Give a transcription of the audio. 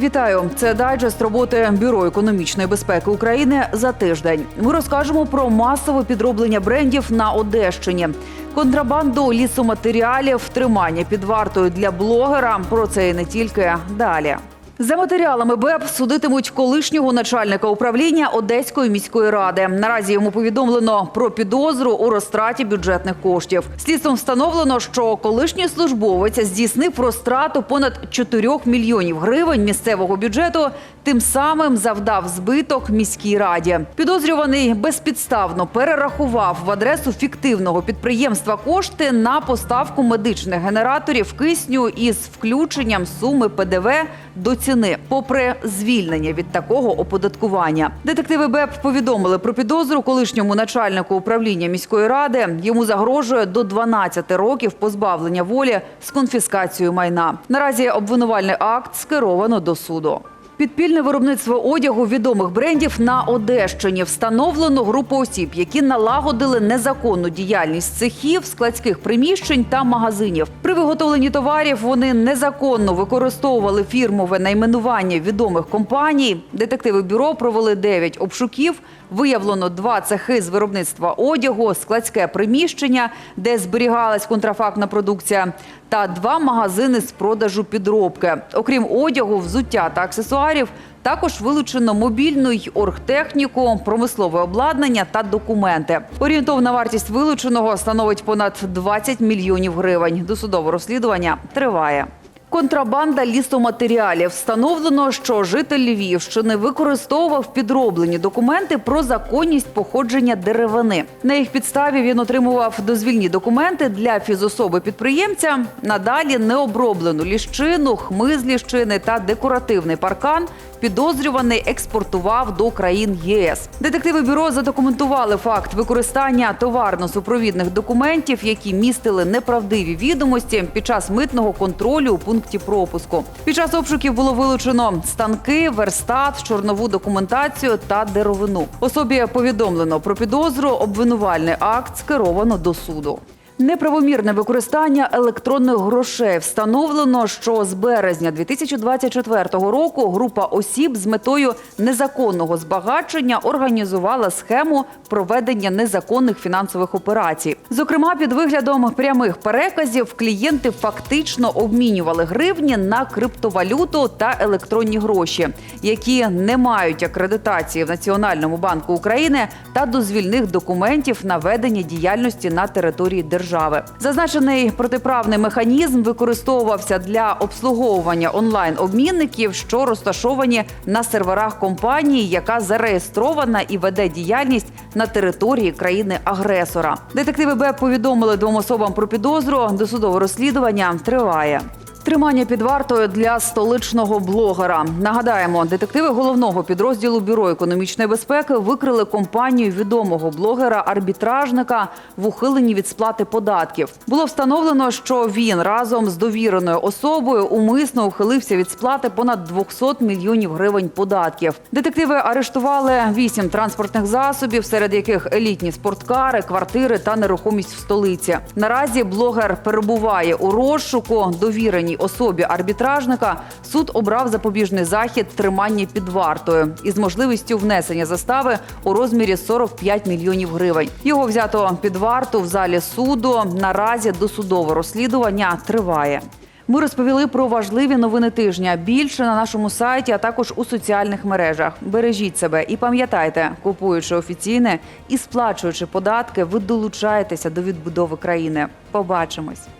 Вітаю! Це дайджест роботи Бюро економічної безпеки України за тиждень. Ми розкажемо про масове підроблення брендів на Одещині, контрабанду лісоматеріалів, тримання під вартою для блогера. Про це і не тільки далі. За матеріалами БЕП судитимуть колишнього начальника управління Одеської міської ради. Наразі йому повідомлено про підозру у розтраті бюджетних коштів. Слідством встановлено, що колишній службовець здійснив розтрату понад 4 мільйонів гривень місцевого бюджету, тим самим завдав збиток міській раді. Підозрюваний безпідставно перерахував в адресу фіктивного підприємства кошти на поставку медичних генераторів кисню із включенням суми ПДВ до ціни, попри звільнення від такого оподаткування. Детективи БЕП повідомили про підозру колишньому начальнику управління міської ради. Йому загрожує до 12 років позбавлення волі з конфіскацією майна. Наразі обвинувальний акт скеровано до суду. Підпільне виробництво одягу відомих брендів на Одещині встановлено групу осіб, які налагодили незаконну діяльність цехів, складських приміщень та магазинів. При виготовленні товарів вони незаконно використовували фірмове найменування відомих компаній. Детективи бюро провели 9 обшуків. Виявлено два цехи з виробництва одягу, складське приміщення, де зберігалась контрафактна продукція, та два магазини з продажу підробки. Окрім одягу, взуття та аксесуарів, також вилучено мобільну й оргтехніку, промислове обладнання та документи. Орієнтовна вартість вилученого становить понад 20 мільйонів гривень. Досудове розслідування триває. Контрабанда лісоматеріалів встановлено, що житель Львівщини використовував підроблені документи про законність походження деревини. На їх підставі він отримував дозвільні документи для фізособи підприємця. Надалі необроблену ліщину, хмиз ліщини та декоративний паркан підозрюваний експортував до країн ЄС. Детективи бюро задокументували факт використання товарно-супровідних документів, які містили неправдиві відомості під час митного контролю у пункті пропуску. Під час обшуків було вилучено станки, верстат, чорнову документацію та деревину. Особі повідомлено про підозру. Обвинувальний акт скеровано до суду. Неправомірне використання електронних грошей встановлено, що з березня 2024 року група осіб з метою незаконного збагачення організувала схему проведення незаконних фінансових операцій. Зокрема, під виглядом прямих переказів клієнти фактично обмінювали гривні на криптовалюту та електронні гроші, які не мають акредитації в Національному банку України та дозвільних документів на ведення діяльності на території держави. Зазначений протиправний механізм використовувався для обслуговування онлайн-обмінників, що розташовані на серверах компанії, яка зареєстрована і веде діяльність на території країни-агресора. Детективи БЕП повідомили двом особам про підозру. Досудове розслідування триває. Тримання під вартою для столичного блогера. Нагадаємо, детективи головного підрозділу бюро економічної безпеки викрили компанію відомого блогера-арбітражника в ухиленні від сплати податків. Було встановлено, що він разом з довіреною особою умисно ухилився від сплати понад 200 мільйонів гривень податків. Детективи арештували вісім транспортних засобів, серед яких елітні спорткари, квартири та нерухомість в столиці. Наразі блогер перебуває у розшуку. Довіреній особі арбітражника суд обрав запобіжний захід тримання під вартою із можливістю внесення застави у розмірі 45 мільйонів гривень. Його взято під варту в залі суду. Наразі досудове розслідування триває. Ми розповіли про важливі новини тижня. Більше на нашому сайті, а також у соціальних мережах. Бережіть себе і пам'ятайте, купуючи офіційне і сплачуючи податки, ви долучаєтеся до відбудови країни. Побачимось.